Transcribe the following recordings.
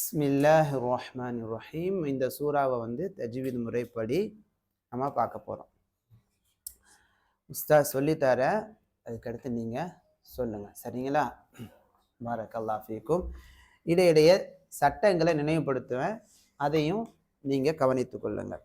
ஸ்மில்லாஹ் ரஹ்மான் ரஹீம் இந்த சூறாவை வந்து தஜ்வீத் முறைப்படி நம்ம பார்க்க போகிறோம் உஸ்தா சொல்லித்தர அதுக்கடுத்து நீங்கள் சொல்லுங்கள் சரிங்களா? பாரக்கல்லா ஃபீக்கும். இடையிடையே சட்டங்களை நினைவுபடுத்துவேன். அதையும் நீங்கள் கவனித்து கொள்ளுங்கள்.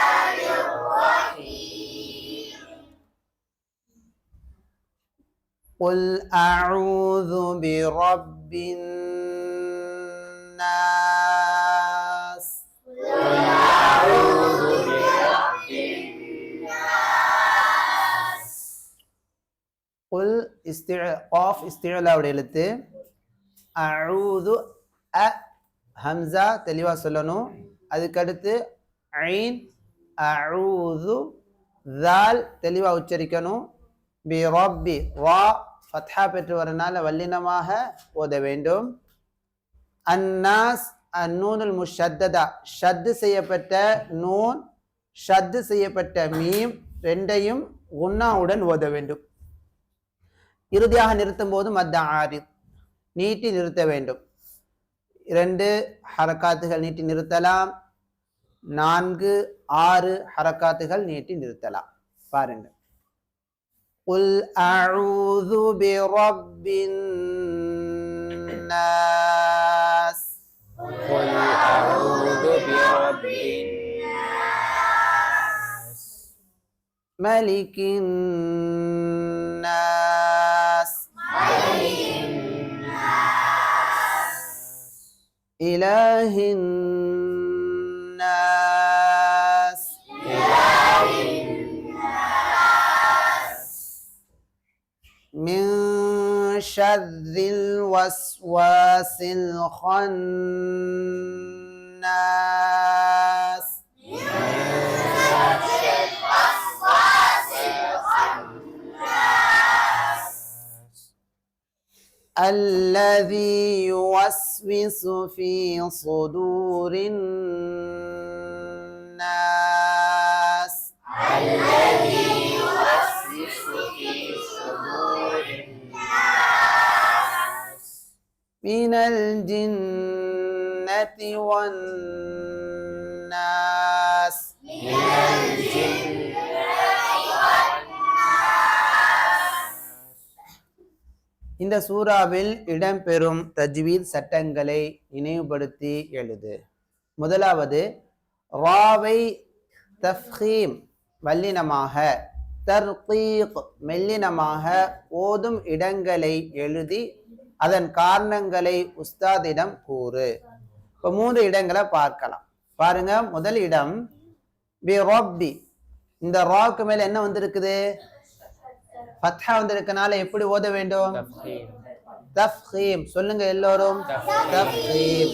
قل اعوذ برب الناس قل اعوذ برب الناس قل استعقاف استعلاء ورلت أعوذ أ همزه تليوا சொல்லணும் அதுக்கு அடுத்து عين أعوذ ذال تليوا உச்சரிக்கணும் برب ربي ஃபத்ஹா பெற்று வரனால வல்லினமாக ஓத வேண்டும். அன்னாஸ் அந்நூனுல் முஷத்ததா ஷத்து செய்யப்பட்ட நூன் ஷத்து செய்யப்பட்ட மீம் ரெண்டையும் உன்னாவுடன் ஓத வேண்டும். இறுதியாக நிறுத்தும் போது மத்த ஆரி நீட்டி நிறுத்த வேண்டும். இரண்டு ஹரக்காத்துகள் நீட்டி நிறுத்தலாம். நான்கு ஆறு ஹரக்காத்துகள் நீட்டி நிறுத்தலாம். பாருங்கள். قل أعوذ برب الناس قل أعوذ برب الناس ملك الناس إله الناس شر الوسواس الخناس. الذي يوسوس في صدور الناس. من الجنة والناس இந்த சூறாவில் இடம்பெறும் தஜ்வீத் சட்டங்களை நினைவுபடுத்தி எழுது முதலாவது ராவை தஃஹீம் வல்லினமாக தர்கீக் மெல்லினமாக ஓதும் இடங்களை எழுதி அதன் காரணங்களை உஸ்தாதிடம் கூறு. இப்போ மூன்று இடங்களை பார்க்கலாம். பாருங்க முதல் இடம் பி ராப்டி இந்த ராக்கு மேல என்ன வந்திருக்குது? பத்தா வந்திருக்கனால எப்படி ஓத வேண்டும்? தஃபீம் சொல்லுங்க எல்லோரும். தஃபீம்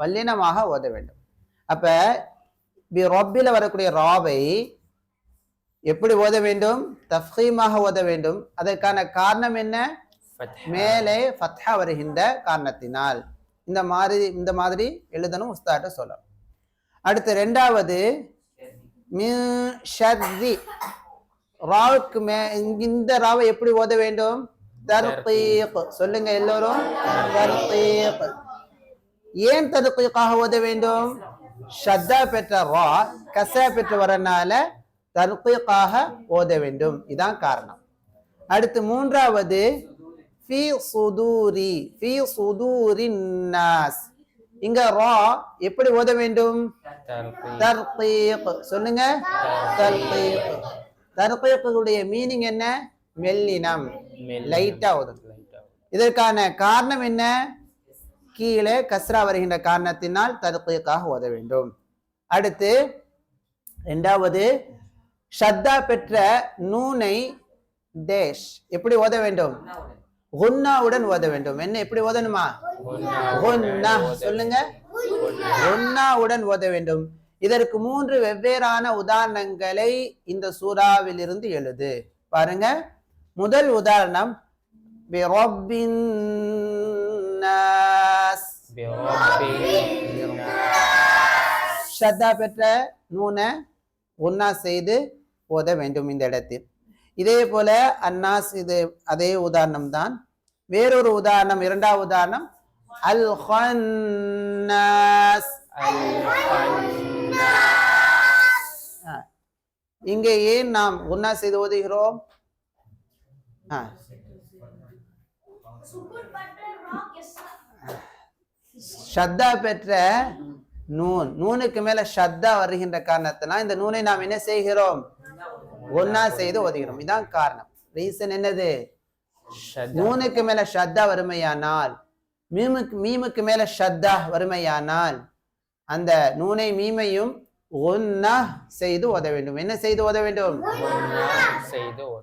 வல்லினமாக ஓத வேண்டும். அப்ப பி ரப்பில வரக்கூடிய ராவை எப்படி ஓத வேண்டும்? தஃபீமாக ஓத வேண்டும். அதற்கான காரணம் என்ன? மேலே ஃபத்ஹா வருகின்ற காரணத்தினால். இந்த மாதிரி இந்த மாதிரி எழுதணும் உஸ்தாட்ட சொல்லணும். அடுத்து ரெண்டாவது மின் ராவுக்கு மே இந்த ராவை எப்படி ஓத வேண்டும்? தர்கீக் சொல்லுங்க எல்லோரும். தர்கீக் ஏன் தர்கீக்காக ஓத வேண்டும்? ஷத்தா பெற்ற ரா கசா பெற்று வரனால தர்கீக்காக ஓத வேண்டும். இதான் காரணம். அடுத்து மூன்றாவது ஃபி சுதூரி ஃபி சுதூரின் நாஸ். இங்க ரா எப்படி ஓத வேண்டும்? தர்கீக் சொல்லுங்க. தர்கீக் தர்கீக்குடைய மீனிங் என்ன? மெல்லினம். லைட்டா ஓதும். இதற்கான காரணம் என்ன? கீழே கஸ்ரா வருகின்ற காரணத்தினால் தர்கீக்காக ஓத வேண்டும். அடுத்து இரண்டாவது ஷத்தா பெற்ற நூனை தேஷ் எப்படி ஓத வேண்டும்? குன்னாவுடன் ஓத வேண்டும். என்ன எப்படி ஓதணுமா? குன்னா சொல்லுங்க. குன்னாவுடன் ஓத வேண்டும். இதற்கு மூன்று வெவ்வேறான உதாரணங்களை இந்த சூறாவில் இருந்து எழுது. பாருங்க. முதல் உதாரணம். ஷத்தா பெற்ற நூனை உன்னா செய்து ஓத வேண்டும் இந்த இடத்தில். இதே போல அன்னாஸ் இது அதே உதாரணம் தான் வேறொரு உதாரணம் இரண்டாவது உதாரணம். அல் ஹன்னாஸ் இங்கே ஏன் நாம் உன்னா செய்து ஓதுகிறோம்? ஆ. ஷத்தா பெற்ற நூன். நூனுக்கு மேல ஷத்தா வருகின்ற காரணத்தினால் இந்த நூனை நாம் என்ன செய்கிறோம்? ஒன்னா செய்து ஓதுகிறோம் இதான் காரணம். ரீசன் என்னது? நூனுக்கு மேல ஷத்தா வறுமையானால் மீமுக்கு மீமுக்கு மேல ஷத்தா வறுமையானால் அந்த நூனை மீமையும் ஒன்னா செய்து ஓத வேண்டும். என்ன செய்து ஓத வேண்டும்.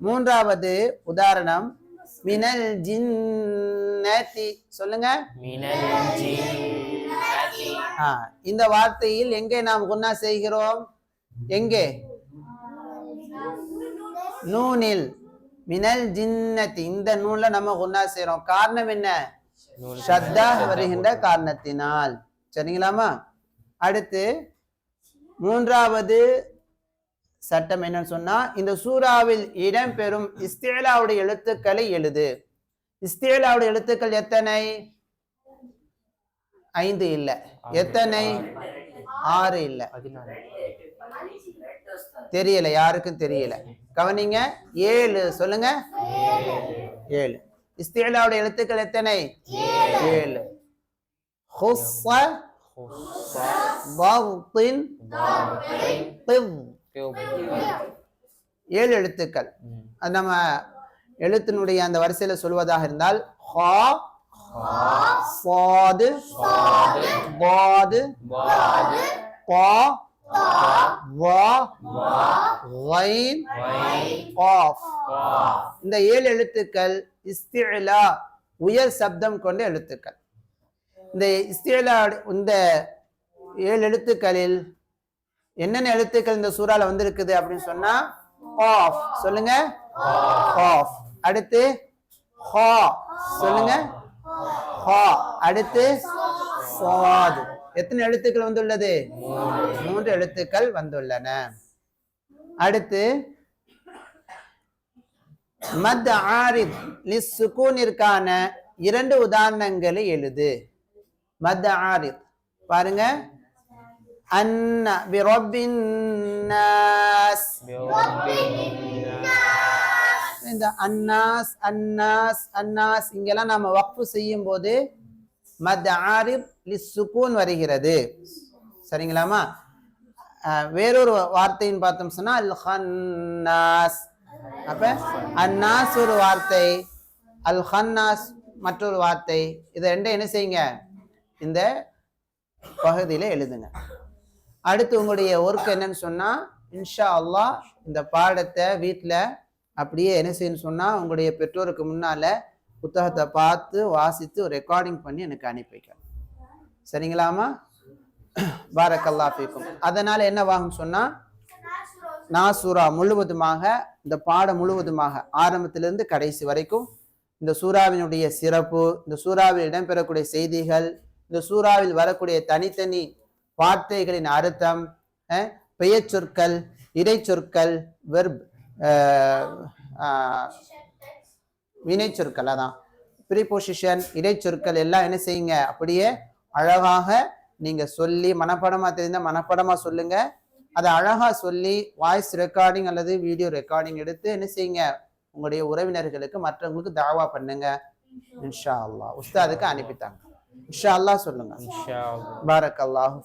மூன்றாவது உதாரணம். மினல் ஜின்னதி சொல்லுங்க. இந்த வார்த்தையில் எங்கே நாம் குன்னா செய்கிறோம்? எங்கே? நூனில் மினல் ஜின்னதி இந்த நூல்ல நம்ம குன்னா செய்றோம் காரணம் என்ன? ஷத்தா வருகின்ற காரணத்தினால். சரிங்களாமா அடுத்து மூன்றாவது சட்டம் என்னன்னு சொன்னா இந்த சூறாவில் இடம்பெறும் இஸ்தேலாவுடைய எழுத்துக்களை எழுது. இஸ்தேலாவுடைய எழுத்துக்கள் எத்தனை? ஐந்து இல்ல. எத்தனை? ஆறு இல்ல. தெரியல யாருக்கும் தெரியல. கவனிங்க ஏழு சொல்லுங்க ஏழு இஸ்தேலாவுடைய எழுத்துக்கள் எத்தனை ஏழு ஹுஸ்ஸ ضغط طب ஏழு எழுத்துக்கள் அது நம்ம எழுத்தினுடைய அந்த வரிசையில சொல்வதாக இருந்தால் ஹா சாது பாது பா வா வைன் ஆஃப். இந்த ஏழு எழுத்துக்கள் இஸ்திலா உயர் சப்தம் கொண்ட எழுத்துக்கள். இந்த இஸ்திலா இந்த ஏழு எழுத்துக்களில் என்னென்ன எழுத்துக்கள் இந்த சூறால வந்திருக்குது அப்படின்னு சொன்னா ஆஃப். சொல்லுங்க. ஆஃப். அடுத்து ஹா. சொல்லுங்க. ஹா. அடுத்து சாது. எத்தனை எழுத்துக்கள் வந்துள்ளது? மூன்று எழுத்துக்கள் வந்துள்ளன. அடுத்து மத் ஆரித் லிஸ்ஸுகூனிற்கான இரண்டு உதாரணங்களை எழுது. மத் ஆரித் பாருங்க. அன்ன பிரப்பின் இந்த அன்னாஸ் அன்னாஸ் அன்னாஸ் இங்கெல்லாம் நாம வக்ஃபு செய்யும் போது மத் லி லிஸ்ஸுகூன் வருகிறது. சரிங்களாமா? வேறொரு வார்த்தைன்னு பார்த்தோம் சொன்னா அல் ஹன்னாஸ். அப்ப அன்னாஸ் ஒரு வார்த்தை அல் ஹன்னாஸ் மற்றொரு வார்த்தை. இதை ரெண்டும் என்ன செய்யுங்க? இந்த பகுதியில் எழுதுங்க. அடுத்து உங்களுடைய ஒர்க் என்னன்னு சொன்னால் இன்ஷா அல்லாஹ் இந்த பாடத்தை வீட்டில் அப்படியே என்ன செய்யணும்னு சொன்னால் உங்களுடைய பெற்றோருக்கு முன்னால் புத்தகத்தை பார்த்து வாசித்து ரெக்கார்டிங் பண்ணி எனக்கு அனுப்பி வைக்கணும் சரிங்களாமா பாரக்கல்லா ஃபீக்கும். அதனால என்னவாகும் நான் நாசூரா முழுவதுமாக இந்த பாடம் முழுவதுமாக ஆரம்பத்திலிருந்து கடைசி வரைக்கும் இந்த சூறாவினுடைய சிறப்பு இந்த சூறாவில் இடம்பெறக்கூடிய செய்திகள் இந்த சூறாவில் வரக்கூடிய தனித்தனி வார்த்தைகளின் அர்த்தம் அஹ், பெயர்ச்சொற்கள் இடைச்சொற்கள் வெர்ப் வினைச்சொற்கள் அதான். ப்ரீபொசிஷன் இடைச்சொற்கள் எல்லாம் என்ன செய்யுங்க? அப்படியே அழகாக நீங்க சொல்லி மனப்பாடமா தெரிந்தா மனப்பாடமா சொல்லுங்க. அதை அழகா சொல்லி வாய்ஸ் ரெக்கார்டிங் அல்லது வீடியோ ரெக்கார்டிங் எடுத்து என்ன செய்யுங்க? உங்களுடைய உறவினர்களுக்கு மற்றவங்களுக்கு தாவா பண்ணுங்க. இன்ஷா அல்லாஹ். உஸ்தாதுக்கு அனுப்பித்தாங்க. இன்ஷா அல்லாஹ் சொல்லுங்க. பாரக் அல்லாஹு.